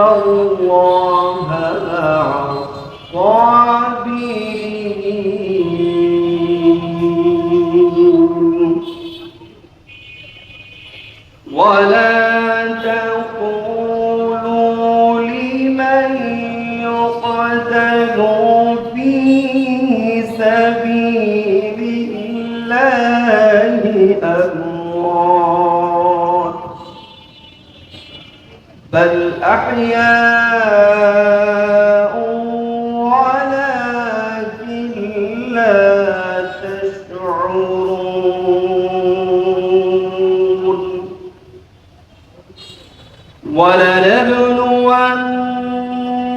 الله مع الصابرين ولا تقولوا لمن يقتل في سبيل الله أموات بل أحياء ولكن لا تشعرون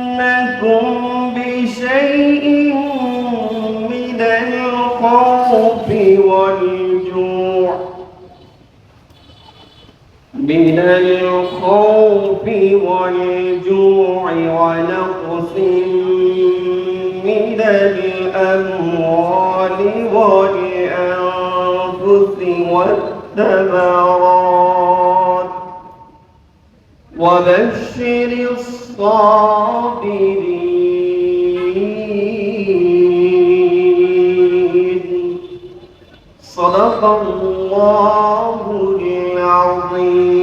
ولنبلونكم بشيء من الخوف والجوع من الخوف والجوع ونقص من الأموال والأنفس والثمرات. وبشر الصابرين. صدق الله العظيم.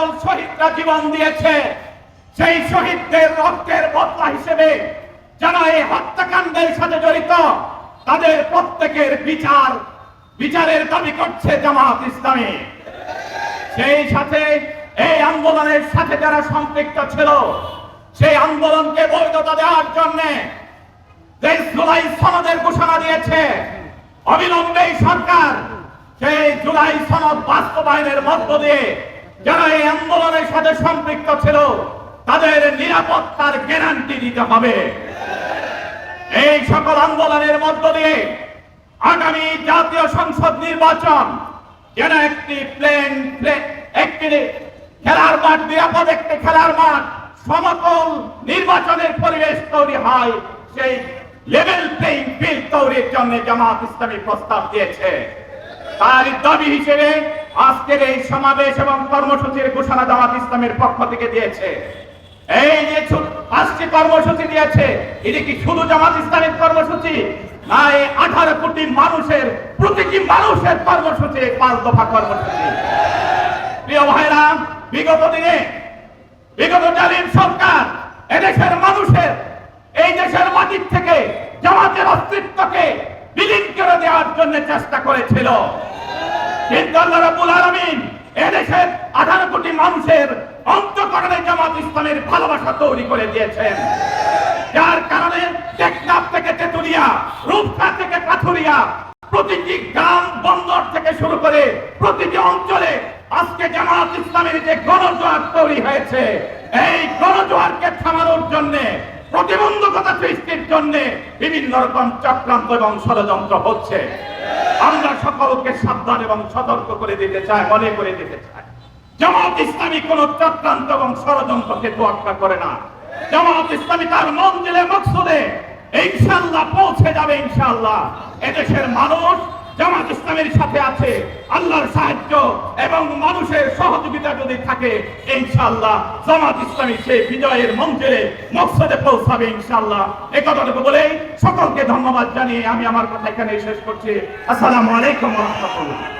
সকল শহীদরা জীবন দিয়েছে। সেই শহীদদের রক্তের বদলা হিসেবে যারা এই হত্যাকাণ্ডের সাথে জড়িত, তাদের প্রত্যেকের বিচার, বিচারের দাবি করছে জামাত ইসলামী। সেই সাথে এই আন্দোলনের সাথে যারা সম্পৃক্ত ছিল, সেই আন্দোলনকে বৈধতা দেওয়ার জন্য যে জুলাই সনদের ঘোষণা দিয়েছে। অবিলম্বে সরকার সেই জুলাই সনদ বাস্তবায়নের মধ্য দিয়ে যারা এই আন্দোলনের সাথে সম্পৃক্ত ছিল, তাদের নিরাপত্তার গ্যারান্টি দিতে হবে। এই সকল আন্দোলনের মধ্য দিয়ে আগামী জাতীয় সংসদ নির্বাচন যেন একটি প্লেন একটি খেলার মাঠ, নিরাপদ একটি খেলার মাঠ, সমতল নির্বাচনের পরিবেশ তৈরি হয়, সেই লেভেল প্লেইং ফিল্ড তৈরির জন্য জামাত ইসলামী প্রস্তাব দিয়েছে। তার দাবি হিসেবে আজকের এই সমাবেশ এবং কর্মসূচির ঘোষণা জামাত ইসলামের পক্ষ থেকে দিয়েছে। এই যে পাঁচটি কর্মসূচি দিয়েছে, এটি কি শুধু জামাত ইসলামের কর্মসূচি? না, এই আঠারো কোটি মানুষের, প্রতিটি মানুষের কর্মসূচি পাঁচ দফা কর্মসূচি। প্রিয় ভাইরা, বিগত দিনে বিগত জালিম সরকার এদেশের মানুষের, এই দেশের মাটির থেকে জামাতের অস্তিত্বকে বিলীন করে দেওয়ার জন্য চেষ্টা করেছিল। কিন্তু আল্লাহ রাব্বুল আলামিন এদেশের আঠারো কোটি মানুষের অন্তকরণে জামাত ইসলামের ভালোবাসা তৈরি করে দিয়েছেন। যার কারণে টেকনাফ থেকে তেতুলিয়া, রূপসা থেকে পাথুরিয়া, প্রতিটি গ্রাম বন্দর থেকে শুরু করে প্রতিটি অঞ্চলে আজকে জামাত ইসলামের যে গণজোয়ার তৈরি হয়েছে, এই গণজোয়ারকে থামানোর জন্য প্রতিবন্ধকতা সৃষ্টির জন্য বিভিন্ন রকম চক্রান্ত এবং ষড়যন্ত্র হচ্ছে। আমরা সকলকে সাবধান এবং সতর্ক করে দিতে চাই, মনে করে দিতে চাই। জামাত ইসলামী কোন চক্রান্ত এবং ষড়যন্ত্রকে তোয়াক্কা করে না। জামাত ইসলামী তার মন্দিরে মকসুদে। ইনশাল্লাহ পৌঁছে যাবে ইনশাল্লাহ এদেশের মানুষ জামাত ইসলামের সাথে আছে, আল্লাহর সাহায্য এবং মানুষের সহযোগিতা যদি থাকে ইনশাল্লাহ জামাত ইসলামী সেই বিজয়ের মঞ্চে মকসদে পৌঁছাবে ইনশাল্লাহ এই কথাটুকু বলে সকলকে ধন্যবাদ জানিয়ে আমি আমার কথা এখানে শেষ করছি। আসসালামু আলাইকুম রহমতুল্লাহ।